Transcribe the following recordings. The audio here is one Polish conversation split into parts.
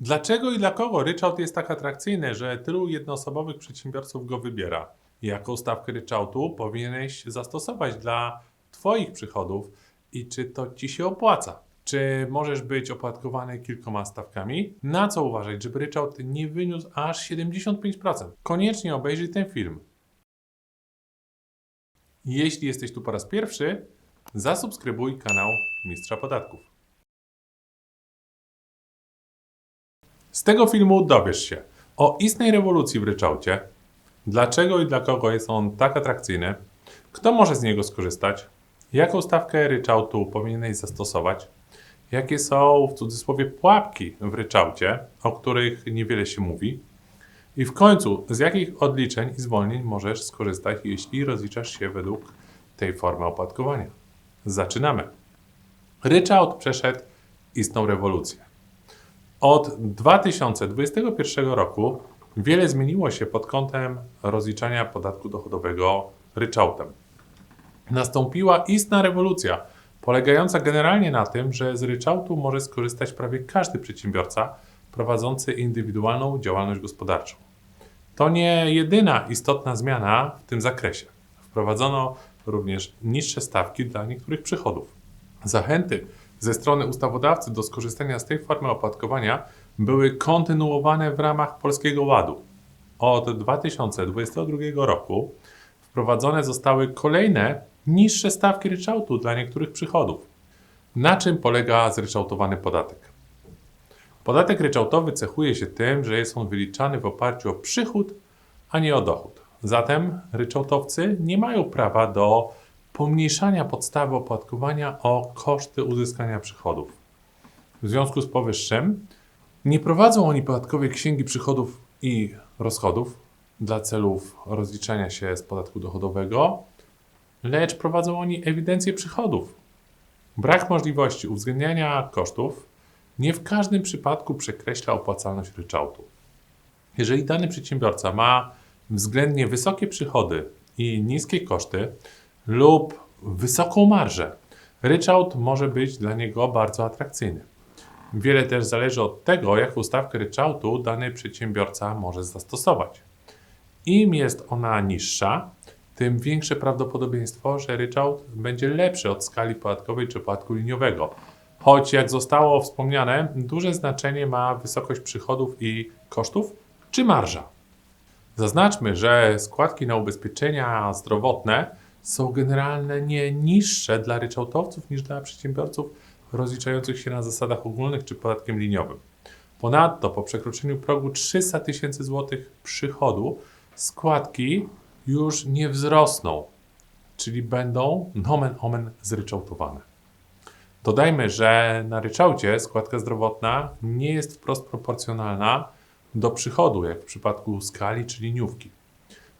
Dlaczego i dla kogo ryczałt jest tak atrakcyjny, że tylu jednoosobowych przedsiębiorców go wybiera? Jaką stawkę ryczałtu powinieneś zastosować dla Twoich przychodów i czy to Ci się opłaca? Czy możesz być opodatkowany kilkoma stawkami? Na co uważać, żeby ryczałt nie wyniósł aż 75%? Koniecznie obejrzyj ten film. Jeśli jesteś tu po raz pierwszy, zasubskrybuj kanał Mistrza Podatków. Z tego filmu dowiesz się o istnej rewolucji w ryczałcie, dlaczego i dla kogo jest on tak atrakcyjny, kto może z niego skorzystać, jaką stawkę ryczałtu powinieneś zastosować, jakie są w cudzysłowie pułapki w ryczałcie, o których niewiele się mówi, i w końcu z jakich odliczeń i zwolnień możesz skorzystać, jeśli rozliczasz się według tej formy opodatkowania. Zaczynamy. Ryczałt przeszedł istną rewolucję. Od 2021 roku wiele zmieniło się pod kątem rozliczania podatku dochodowego ryczałtem. Nastąpiła istna rewolucja, polegająca generalnie na tym, że z ryczałtu może skorzystać prawie każdy przedsiębiorca prowadzący indywidualną działalność gospodarczą. To nie jedyna istotna zmiana w tym zakresie. Wprowadzono również niższe stawki dla niektórych przychodów. Zachęty ze strony ustawodawcy do skorzystania z tej formy opodatkowania były kontynuowane w ramach Polskiego Ładu. Od 2022 roku wprowadzone zostały kolejne niższe stawki ryczałtu dla niektórych przychodów. Na czym polega zryczałtowany podatek? Podatek ryczałtowy cechuje się tym, że jest on wyliczany w oparciu o przychód, a nie o dochód. Zatem ryczałtowcy nie mają prawa do pomniejszania podstawy opodatkowania o koszty uzyskania przychodów. W związku z powyższym nie prowadzą oni podatkowej księgi przychodów i rozchodów dla celów rozliczania się z podatku dochodowego, lecz prowadzą oni ewidencję przychodów. Brak możliwości uwzględniania kosztów nie w każdym przypadku przekreśla opłacalność ryczałtu. Jeżeli dany przedsiębiorca ma względnie wysokie przychody i niskie koszty lub wysoką marżę, ryczałt może być dla niego bardzo atrakcyjny. Wiele też zależy od tego, jaką stawkę ryczałtu dany przedsiębiorca może zastosować. Im jest ona niższa, tym większe prawdopodobieństwo, że ryczałt będzie lepszy od skali podatkowej czy podatku liniowego. Choć, jak zostało wspomniane, duże znaczenie ma wysokość przychodów i kosztów czy marża. Zaznaczmy, że składki na ubezpieczenia zdrowotne są generalnie nie niższe dla ryczałtowców niż dla przedsiębiorców rozliczających się na zasadach ogólnych czy podatkiem liniowym. Ponadto po przekroczeniu progu 300 tysięcy złotych przychodu składki już nie wzrosną, czyli będą nomen omen zryczałtowane. Dodajmy, że na ryczałcie składka zdrowotna nie jest wprost proporcjonalna do przychodu, jak w przypadku skali czy liniówki.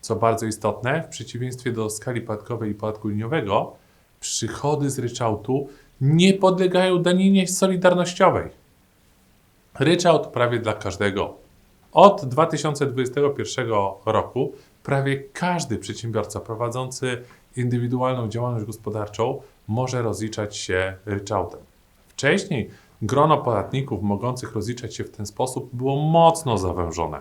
Co bardzo istotne, w przeciwieństwie do skali podatkowej i podatku liniowego, przychody z ryczałtu nie podlegają daninie solidarnościowej. Ryczałt prawie dla każdego. Od 2021 roku prawie każdy przedsiębiorca prowadzący indywidualną działalność gospodarczą może rozliczać się ryczałtem. Wcześniej grono podatników mogących rozliczać się w ten sposób było mocno zawężone.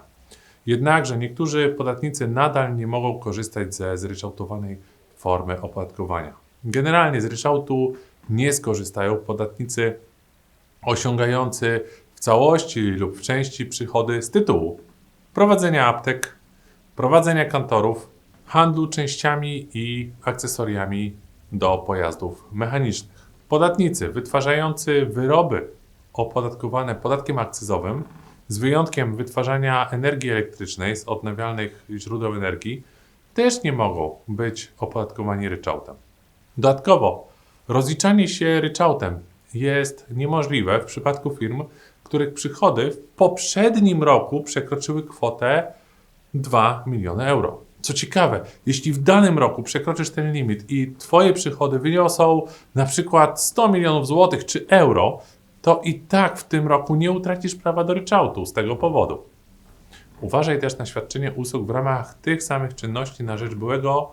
Jednakże niektórzy podatnicy nadal nie mogą korzystać ze zryczałtowanej formy opodatkowania. Generalnie z ryczałtu nie skorzystają podatnicy osiągający w całości lub w części przychody z tytułu prowadzenia aptek, prowadzenia kantorów, handlu częściami i akcesoriami do pojazdów mechanicznych. Podatnicy wytwarzający wyroby opodatkowane podatkiem akcyzowym, z wyjątkiem wytwarzania energii elektrycznej z odnawialnych źródeł energii, też nie mogą być opodatkowani ryczałtem. Dodatkowo, rozliczanie się ryczałtem jest niemożliwe w przypadku firm, których przychody w poprzednim roku przekroczyły kwotę 2 miliony euro. Co ciekawe, jeśli w danym roku przekroczysz ten limit i Twoje przychody wyniosą na przykład 100 milionów złotych czy euro, to i tak w tym roku nie utracisz prawa do ryczałtu z tego powodu. Uważaj też na świadczenie usług w ramach tych samych czynności na rzecz byłego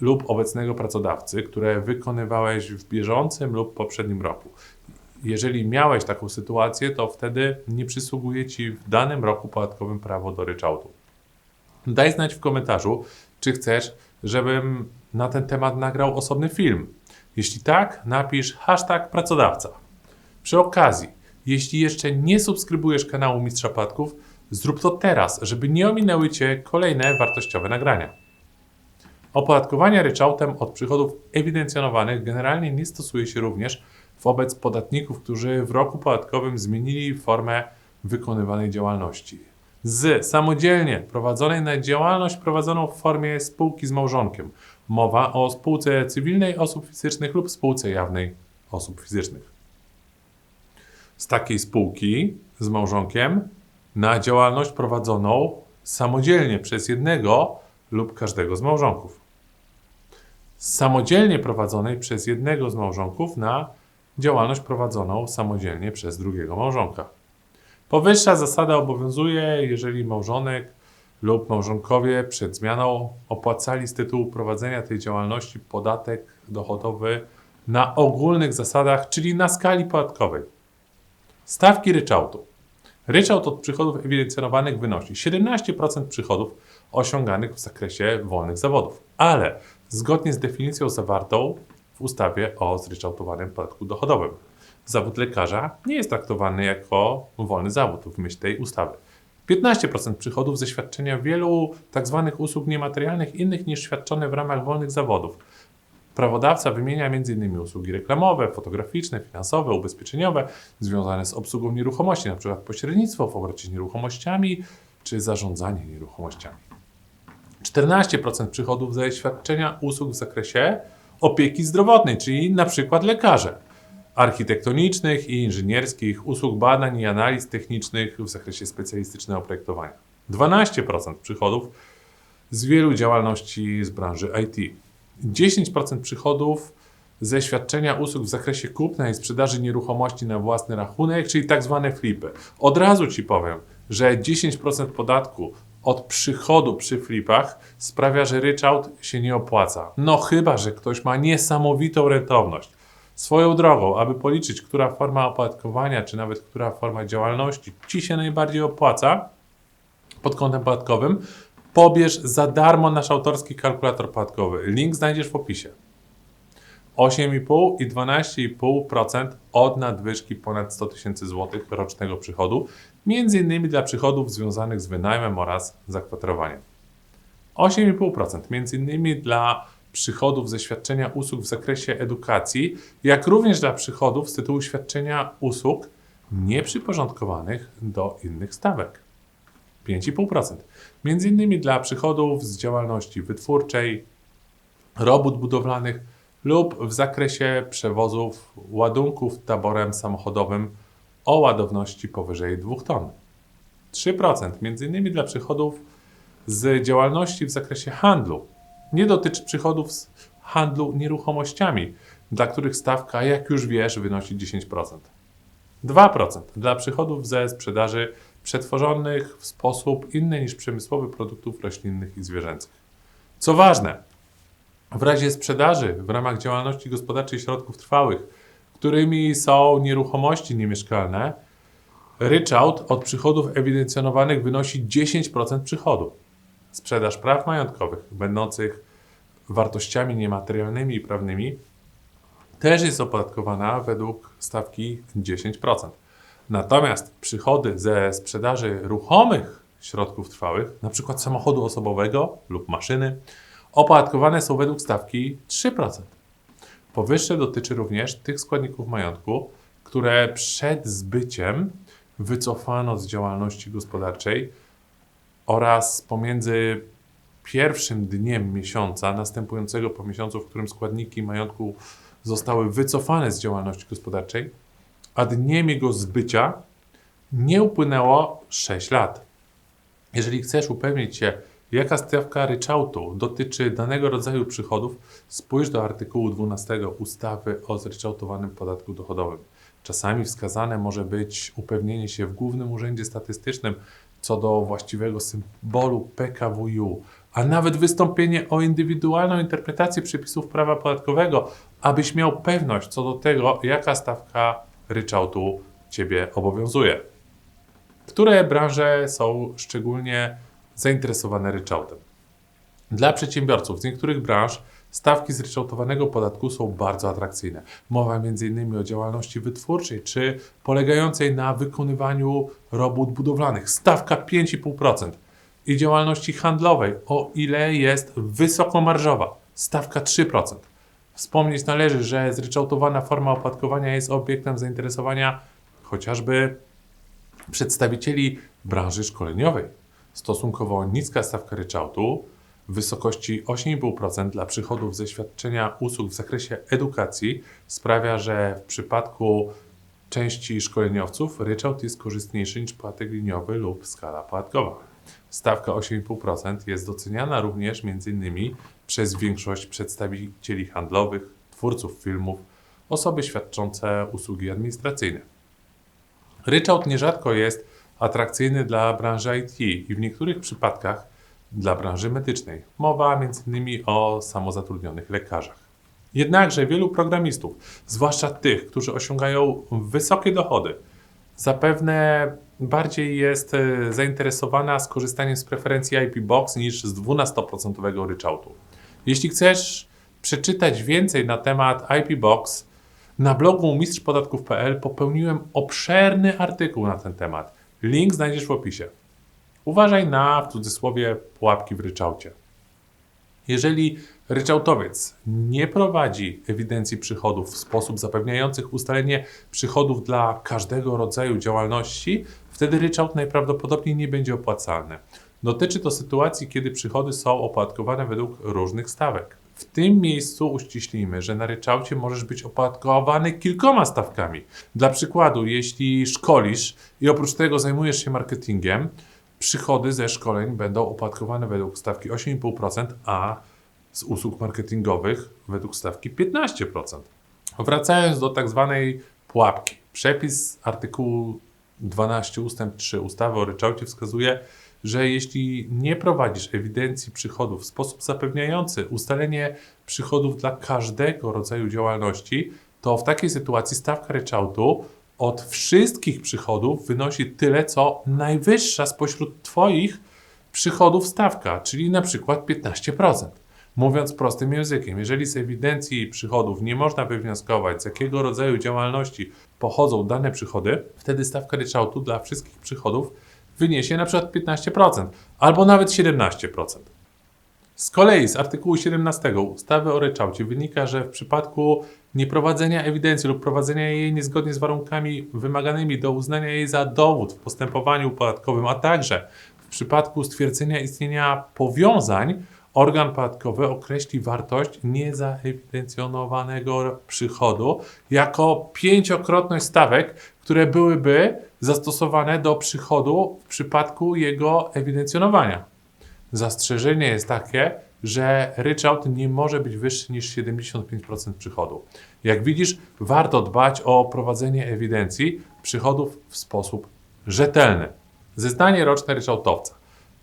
lub obecnego pracodawcy, które wykonywałeś w bieżącym lub poprzednim roku. jeżeli miałeś taką sytuację, to wtedy nie przysługuje Ci w danym roku podatkowym prawo do ryczałtu. Daj znać w komentarzu, czy chcesz, żebym na ten temat nagrał osobny film. Jeśli tak, napisz hashtag pracodawca. Przy okazji, jeśli jeszcze nie subskrybujesz kanału Mistrza Podatków, zrób to teraz, żeby nie ominęły Cię kolejne wartościowe nagrania. Opodatkowania ryczałtem od przychodów ewidencjonowanych generalnie nie stosuje się również wobec podatników, którzy w roku podatkowym zmienili formę wykonywanej działalności. Z samodzielnie prowadzonej na działalność prowadzoną w formie spółki z małżonkiem. Mowa o spółce cywilnej osób fizycznych lub spółce jawnej osób fizycznych. Z takiej spółki z małżonkiem na działalność prowadzoną samodzielnie przez jednego lub każdego z małżonków. Samodzielnie prowadzonej przez jednego z małżonków na działalność prowadzoną samodzielnie przez drugiego małżonka. Powyższa zasada obowiązuje, jeżeli małżonek lub małżonkowie przed zmianą opłacali z tytułu prowadzenia tej działalności podatek dochodowy na ogólnych zasadach, czyli na skali podatkowej. Stawki ryczałtu. Ryczałt od przychodów ewidencjonowanych wynosi 17% przychodów osiąganych w zakresie wolnych zawodów, ale zgodnie z definicją zawartą w ustawie o zryczałtowanym podatku dochodowym. Zawód lekarza nie jest traktowany jako wolny zawód w myśl tej ustawy. 15% przychodów ze świadczenia wielu tzw. usług niematerialnych innych niż świadczone w ramach wolnych zawodów. Prawodawca wymienia m.in. usługi reklamowe, fotograficzne, finansowe, ubezpieczeniowe, związane z obsługą nieruchomości, np. pośrednictwo w obrocie nieruchomościami czy zarządzanie nieruchomościami. 14% przychodów ze świadczenia usług w zakresie opieki zdrowotnej, czyli np. lekarze, architektonicznych i inżynierskich, usług badań i analiz technicznych w zakresie specjalistycznego projektowania. 12% przychodów z wielu działalności z branży IT. 10% przychodów ze świadczenia usług w zakresie kupna i sprzedaży nieruchomości na własny rachunek, czyli tak zwane flipy. Od razu Ci powiem, że 10% podatku od przychodu przy flipach sprawia, że ryczałt się nie opłaca. No chyba, że ktoś ma niesamowitą rentowność. Swoją drogą, aby policzyć, która forma opodatkowania, czy nawet która forma działalności Ci się najbardziej opłaca pod kątem podatkowym, pobierz za darmo nasz autorski kalkulator podatkowy. Link znajdziesz w opisie. 8,5 i 12,5% od nadwyżki ponad 100 tysięcy złotych rocznego przychodu, między innymi dla przychodów związanych z wynajmem oraz zakwaterowaniem. 8,5% między innymi dla przychodów ze świadczenia usług w zakresie edukacji, jak również dla przychodów z tytułu świadczenia usług nieprzyporządkowanych do innych stawek. 5,5%. Między innymi dla przychodów z działalności wytwórczej, robót budowlanych lub w zakresie przewozów ładunków taborem samochodowym o ładowności powyżej 2 ton. 3% między innymi dla przychodów z działalności w zakresie handlu. Nie dotyczy przychodów z handlu nieruchomościami, dla których stawka, jak już wiesz, wynosi 10%. 2% dla przychodów ze sprzedaży przetworzonych w sposób inny niż przemysłowy produktów roślinnych i zwierzęcych. Co ważne, w razie sprzedaży w ramach działalności gospodarczej środków trwałych, którymi są nieruchomości niemieszkalne, ryczałt od przychodów ewidencjonowanych wynosi 10% przychodu. Sprzedaż praw majątkowych będących wartościami niematerialnymi i prawnymi też jest opodatkowana według stawki 10%. Natomiast przychody ze sprzedaży ruchomych środków trwałych, np. samochodu osobowego lub maszyny, opodatkowane są według stawki 3%. Powyższe dotyczy również tych składników majątku, które przed zbyciem wycofano z działalności gospodarczej oraz pomiędzy pierwszym dniem miesiąca następującego po miesiącu, w którym składniki majątku zostały wycofane z działalności gospodarczej, a dniem jego zbycia nie upłynęło 6 lat. Jeżeli chcesz upewnić się, jaka stawka ryczałtu dotyczy danego rodzaju przychodów, spójrz do artykułu 12 ustawy o zryczałtowanym podatku dochodowym. Czasami wskazane może być upewnienie się w Głównym Urzędzie Statystycznym co do właściwego symbolu PKWiU, a nawet wystąpienie o indywidualną interpretację przepisów prawa podatkowego, abyś miał pewność co do tego, jaka stawka ryczałtu Ciebie obowiązuje. Które branże są szczególnie zainteresowane ryczałtem? Dla przedsiębiorców z niektórych branż stawki zryczałtowanego podatku są bardzo atrakcyjne. Mowa m.in. o działalności wytwórczej czy polegającej na wykonywaniu robót budowlanych. Stawka 5,5% i działalności handlowej, o ile jest wysokomarżowa. Stawka 3%. Wspomnieć należy, że zryczałtowana forma opodatkowania jest obiektem zainteresowania chociażby przedstawicieli branży szkoleniowej. Stosunkowo niska stawka ryczałtu w wysokości 8,5% dla przychodów ze świadczenia usług w zakresie edukacji sprawia, że w przypadku części szkoleniowców ryczałt jest korzystniejszy niż podatek liniowy lub skala podatkowa. Stawka 8,5% jest doceniana również m.in. przez większość przedstawicieli handlowych, twórców filmów, osoby świadczące usługi administracyjne. Ryczałt nierzadko jest atrakcyjny dla branży IT i w niektórych przypadkach dla branży medycznej. Mowa m.in. o samozatrudnionych lekarzach. Jednakże wielu programistów, zwłaszcza tych, którzy osiągają wysokie dochody, zapewne bardziej jest e, zainteresowana skorzystaniem z preferencji IP Box niż z 12% ryczałtu. Jeśli chcesz przeczytać więcej na temat IP Box, na blogu mistrzpodatków.pl popełniłem obszerny artykuł na ten temat. Link znajdziesz w opisie. Uważaj na, w cudzysłowie, pułapki w ryczałcie. Jeżeli ryczałtowiec nie prowadzi ewidencji przychodów w sposób zapewniający ustalenie przychodów dla każdego rodzaju działalności, wtedy ryczałt najprawdopodobniej nie będzie opłacalny. Dotyczy to sytuacji, kiedy przychody są opodatkowane według różnych stawek. W tym miejscu uściślimy, że na ryczałcie możesz być opodatkowany kilkoma stawkami. Dla przykładu, jeśli szkolisz i oprócz tego zajmujesz się marketingiem, przychody ze szkoleń będą opodatkowane według stawki 8,5%, a z usług marketingowych według stawki 15%. Wracając do tak zwanej pułapki. Przepis artykułu 12 ust. 3 ustawy o ryczałcie wskazuje, że jeśli nie prowadzisz ewidencji przychodów w sposób zapewniający ustalenie przychodów dla każdego rodzaju działalności, to w takiej sytuacji stawka ryczałtu od wszystkich przychodów wynosi tyle, co najwyższa spośród Twoich przychodów stawka, czyli na przykład 15%. Mówiąc prostym językiem, jeżeli z ewidencji przychodów nie można wywnioskować, z jakiego rodzaju działalności pochodzą dane przychody, wtedy stawka ryczałtu dla wszystkich przychodów wyniesie na przykład 15% albo nawet 17%. Z kolei z artykułu 17 ustawy o ryczałcie wynika, że w przypadku nieprowadzenia ewidencji lub prowadzenia jej niezgodnie z warunkami wymaganymi do uznania jej za dowód w postępowaniu podatkowym, a także w przypadku stwierdzenia istnienia powiązań, organ podatkowy określi wartość niezaewidencjonowanego przychodu jako pięciokrotność stawek, które byłyby zastosowane do przychodu w przypadku jego ewidencjonowania. Zastrzeżenie jest takie, że ryczałt nie może być wyższy niż 75% przychodu. Jak widzisz, warto dbać o prowadzenie ewidencji przychodów w sposób rzetelny. Zeznanie roczne ryczałtowca.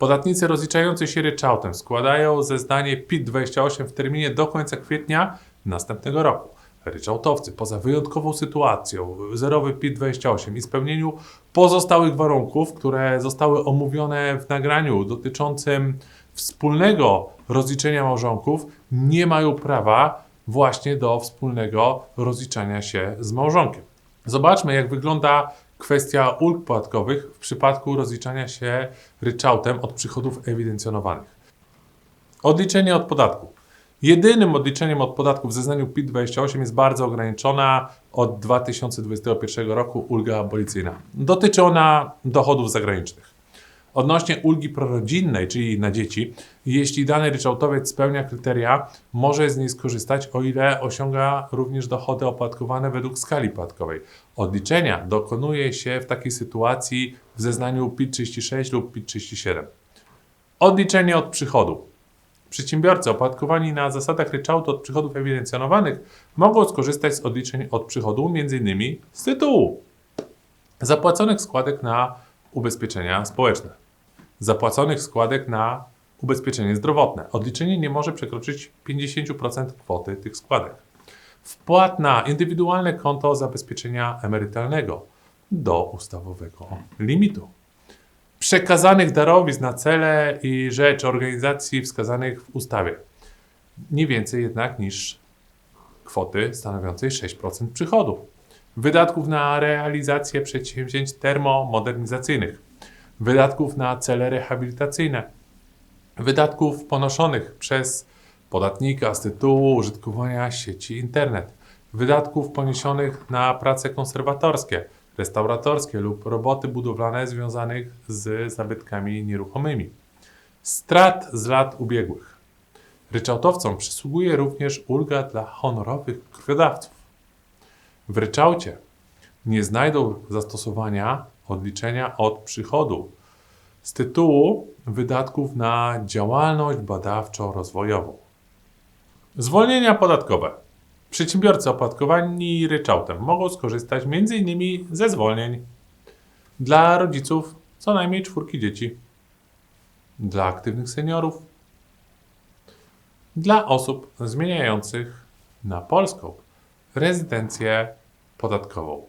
Podatnicy rozliczający się ryczałtem składają zeznanie PIT-28 w terminie do końca kwietnia następnego roku. Ryczałtowcy poza wyjątkową sytuacją, zerowy PIT-28 i spełnieniu pozostałych warunków, które zostały omówione w nagraniu dotyczącym wspólnego rozliczenia małżonków, nie mają prawa właśnie do wspólnego rozliczania się z małżonkiem. Zobaczmy, jak wygląda kwestia ulg podatkowych w przypadku rozliczania się ryczałtem od przychodów ewidencjonowanych. Odliczenie od podatku. Jedynym odliczeniem od podatku w zeznaniu PIT-28 jest bardzo ograniczona od 2021 roku ulga abolicyjna. Dotyczy ona dochodów zagranicznych. Odnośnie ulgi prorodzinnej, czyli na dzieci, jeśli dany ryczałtowiec spełnia kryteria, może z niej skorzystać, o ile osiąga również dochody opodatkowane według skali podatkowej. Odliczenia dokonuje się w takiej sytuacji w zeznaniu PIT-36 lub PIT-37. Odliczenie od przychodu. Przedsiębiorcy opodatkowani na zasadach ryczałtu od przychodów ewidencjonowanych mogą skorzystać z odliczeń od przychodu m.in. z tytułu zapłaconych składek na ubezpieczenia społeczne, zapłaconych składek na ubezpieczenie zdrowotne. Odliczenie nie może przekroczyć 50% kwoty tych składek. Wpłat na indywidualne konto zabezpieczenia emerytalnego do ustawowego limitu, przekazanych darowizn na cele i rzecz organizacji wskazanych w ustawie, nie więcej jednak niż kwoty stanowiącej 6% przychodu, wydatków na realizację przedsięwzięć termomodernizacyjnych, wydatków na cele rehabilitacyjne, wydatków ponoszonych przez podatnika z tytułu użytkowania sieci internet, wydatków poniesionych na prace konserwatorskie, restauratorskie lub roboty budowlane związanych z zabytkami nieruchomymi, strat z lat ubiegłych. Ryczałtowcom przysługuje również ulga dla honorowych krwiodawców. W ryczałcie nie znajdą zastosowania odliczenia od przychodu z tytułu wydatków na działalność badawczo-rozwojową. Zwolnienia podatkowe. Przedsiębiorcy opodatkowani ryczałtem mogą skorzystać m.in. ze zwolnień dla rodziców co najmniej czwórki dzieci, dla aktywnych seniorów, dla osób zmieniających na polską rezydencję podatkową.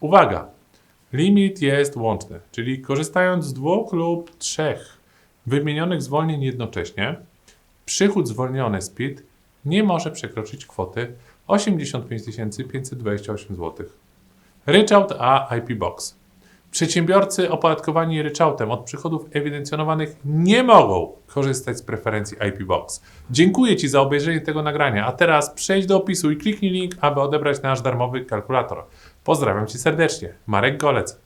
Uwaga! Limit jest łączny, czyli korzystając z dwóch lub trzech wymienionych zwolnień jednocześnie, przychód zwolniony z PIT nie może przekroczyć kwoty 85 528 zł. Ryczałt a IP Box. Przedsiębiorcy opodatkowani ryczałtem od przychodów ewidencjonowanych nie mogą korzystać z preferencji IP Box. Dziękuję Ci za obejrzenie tego nagrania, a teraz przejdź do opisu i kliknij link, aby odebrać nasz darmowy kalkulator. Pozdrawiam Cię serdecznie. Marek Golec.